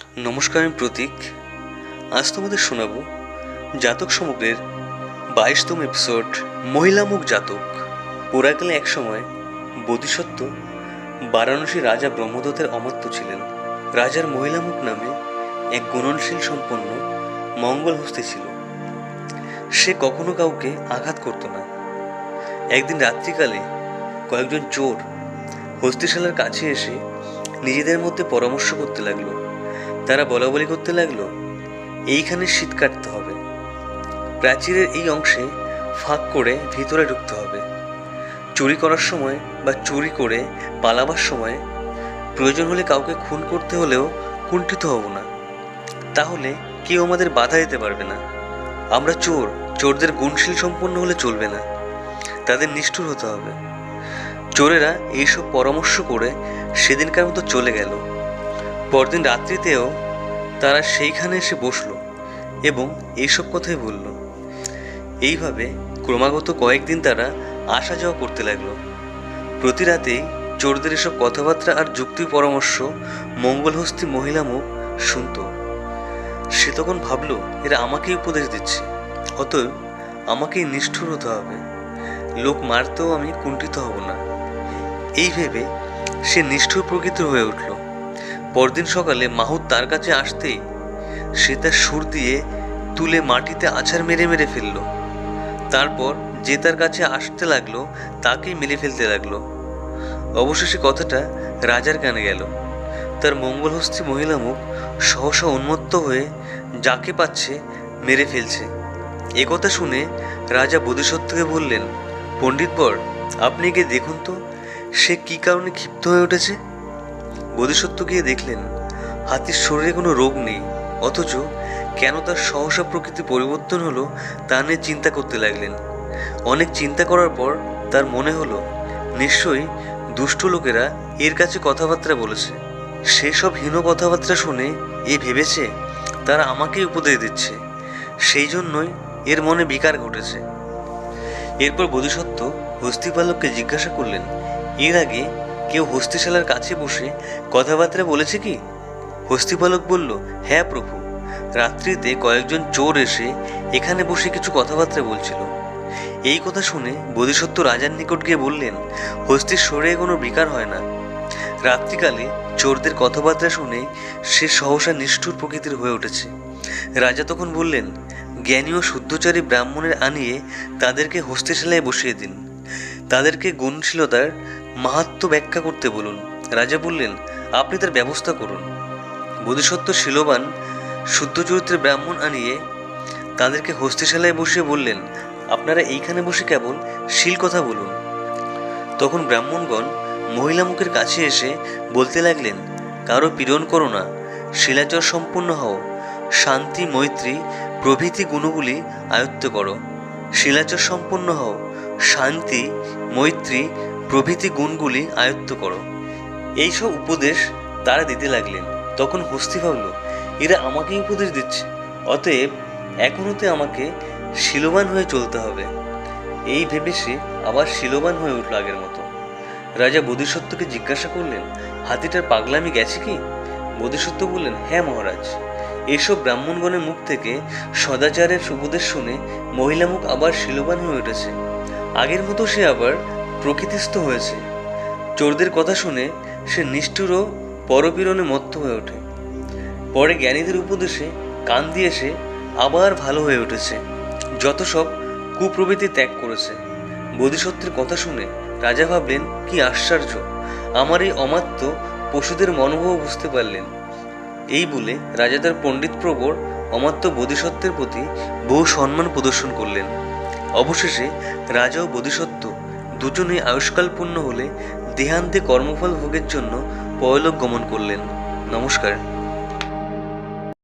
নমস্কার, আমি প্রতীক। আজ তোমাদের শোনাব জাতক সমগ্রের বাইশতম এপিসোড মহিলামুখ জাতক। পুরাকালে এক সময় বোধিসত্ত্ব বারাণসী রাজা ব্রহ্মদত্তের অমাত্য ছিলেন। রাজার মহিলামুখ নামে এক গুণনশীল সম্পন্ন মঙ্গল হস্তি ছিল। সে কখনো কাউকে আঘাত করত না। একদিন রাত্রিকালে কয়েকজন চোর হস্তিশালার কাছে এসে নিজেদের মধ্যে পরামর্শ করতে লাগল। তারা বলা বলি করতে লাগল, এইখানে শীত কাটতে হবে। প্রাচীরের এই অংশে ফাঁক করে ভিতরে ঢুকতে হবে। চুরি করার সময় বা চুরি করে পালাবার সময় প্রয়োজন হলে কাউকে খুন করতে হলেও কুণ্ঠিত হব না। তাহলে কেউ আমাদের বাধা দিতে পারবে না। আমরা চোর, চোরদের গুণশীল সম্পন্ন হলে চলবে না। তাদের নিষ্ঠুর হতে হবে। চোরেরা এইসব পরামর্শ করে সেদিনকার মতো চলে গেল। পরদিন রাত্রিতেও তারা সেইখানে এসে বসল এবং এইসব কথাই বলল। এইভাবে ক্রমাগত কয়েকদিন তারা আসা যাওয়া করতে লাগল। প্রতি রাতেই চোরদের এসব কথাবার্তা আর যুক্তি পরামর্শ মঙ্গলহস্তি মহিলা মুখ শুনত। সে তখন ভাবল, এরা আমাকেই উপদেশ দিচ্ছে, অতএব আমাকেই নিষ্ঠুর হতে হবে। লোক মারতেও আমি কুণ্ঠিত হব না। এই ভেবে সে নিষ্ঠুর প্রকৃতির হয়ে উঠল। পরদিন সকালে মাহুত তার কাছে আসতেই সে তার সুর দিয়ে তুলে মাটিতে আছাড় মেরে মেরে ফেলল। তারপর যে তার কাছে আসতে লাগল, তাকেই মেরে ফেলতে লাগল। অবশেষে কথাটা রাজার কানে গেল। তার মঙ্গলহস্তি মহিলা মুখ সহসা উন্মত্ত হয়ে যাকে পাচ্ছে মেরে ফেলছে। একথা শুনে রাজা বোধিসত্ত্বকে বললেন পণ্ডিত বর আপনি গিয়ে দেখুন তো, সে কি কারণে ক্ষিপ্ত হয়ে উঠেছে? বোধিসত্ত্ব গিয়ে দেখলেন, হাতির শরীরে কোনো রোগ নেই, অথচ কেন তার সহসা প্রকৃতি পরিবর্তন হলো তা নিয়ে চিন্তা করতে লাগলেন। অনেক চিন্তা করার পর তার মনে হলো, নিশ্চয়ই দুষ্ট লোকেরা এর কাছে কথাবার্তা বলেছে। সেসব হীন কথাবার্তা শুনে এ ভেবেছে, তারা আমাকেই উপদেশ দিচ্ছে। সেই জন্যই এর মনে বিকার ঘটেছে। এরপর বোধিসত্ত্ব হস্তিপালককে জিজ্ঞাসা করলেন, এর আগে কেউ হস্তিশালার কাছে বসে কথাবার্তা বলেছে কি? হস্তিপালক বলল হ্যাঁ প্রভু। রাত্রিতে কয়েকজন চোর এসে এখানে বসে কিছু কথাবার্তা বলছিল। এই কথা শুনে বোধিসত্ত্ব রাজার নিকট গিয়ে বললেন, হস্তির শরীরে কোনো বিকার হয় না। রাত্রিকালে চোরদের কথাবার্তা শুনে সে সহসা নিষ্ঠুর প্রকৃতির হয়ে উঠেছে। রাজা তখন বললেন, জ্ঞানী ও শুদ্ধচারী ব্রাহ্মণের আনিয়ে তাদেরকে হস্তিশালায় বসিয়ে দিন। তাদেরকে গুণশীলতার মাহাত্ম ব্যাখ্যা করতে বলুন। রাজা বললেন, আপনি তার ব্যবস্থা করুন। বোধিসত্ত্ব শিলবান শুদ্ধ চরিত্রের ব্রাহ্মণ আনিয়ে তাদেরকে হস্তিশালায় বসিয়ে বললেন, আপনারা এইখানে বসে কেবল শিল কথা বলুন। তখন ব্রাহ্মণগণ মহিলা মুখের কাছে এসে বলতে লাগলেন, কারও পীড়ন করো না, শিলাচর সম্পূর্ণ হও, শান্তি, মৈত্রী, প্রভৃতি গুণগুলি আয়ত্ত করো। শিলাচর সম্পন্ন হও, শান্তি, মৈত্রী প্রভৃতি গুণগুলি আয়ত্ত করো। এইসব উপদেশ তারা দিতে লাগলেন। তখন হস্তি ভাবল, এরা আমাকেই উপদেশ দিচ্ছে, অতএব এখন হতে আমাকে শিলবান হয়ে চলতে হবে। এই ভেবে সে আবার শিলবান হয়ে উঠল আগের মতো। রাজা বোধিসত্ত্বকে জিজ্ঞাসা করলেন, হাতিটার পাগলামি গেছে কি? বোধিসত্ত্ব বললেন হ্যাঁ মহারাজ। এসব ব্রাহ্মণগণের মুখ থেকে সদাচারের উপদেশ শুনে মহিলা মুখ আবার শিলবান হয়ে উঠেছে। আগের মতো সে আবার প্রকৃতিস্থ হয়েছে। চোরদের কথা শুনে সে নিষ্ঠুর ও পরপীড়নে মত্ত হয়ে ওঠে। পরে জ্ঞানীদের উপদেশে কান দিয়ে সে আবার ভালো হয়ে উঠেছে। যত সব কুপ্রবৃত্তি ত্যাগ করেছে। বোধিসত্ত্বের কথা শুনে রাজা ভাবলেন, কি আশ্চর্য! আমার এই অমাত্য পশুদের মনোভাব বুঝতে পারলেন। এই বলে রাজা তার পণ্ডিত প্রবর অমাত্য বোধিসত্ত্বের প্রতি বহু সম্মান প্রদর্শন করলেন। অবশেষে রাজা ও বোধিসত্ত্ব দুজনেই আয়ুষ্কাল পূর্ণ হলে দেহান্তে কর্মফল ভোগের জন্য পরলোক গমন করলেন। নমস্কার।